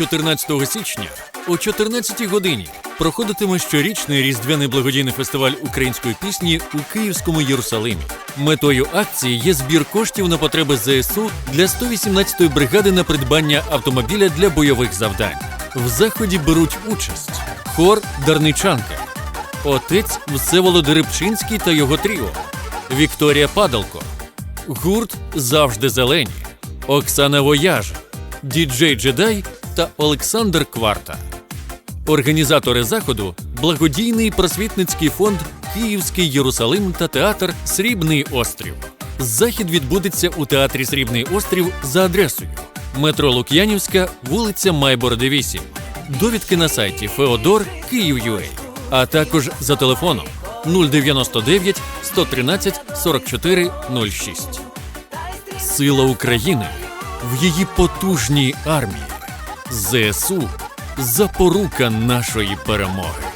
14 січня о 14 годині проходитиме щорічний різдвяний благодійний фестиваль української пісні у Київському Єрусалимі. Метою акції є збір коштів на потреби ЗСУ для 118-ї бригади на придбання автомобіля для бойових завдань. В заході беруть участь хор Дарничанка, отець Всеволод Рибчинський та його тріо, Вікторія Падалко, гурт Завжди зелені, Оксана Вояж, Діджей Джедай та Олександр Кварта. Організатори заходу благодійний просвітницький фонд Київський Єрусалим та театр Срібний острів. Захід відбудеться у театрі Срібний острів за адресою метро Лук'янівська, вулиця Майбороди 8. Довідки на сайті Феодор Київ.UA, а також за телефоном 099 113 44 06. Сила України в її потужній армії. ЗСУ запорука нашої перемоги.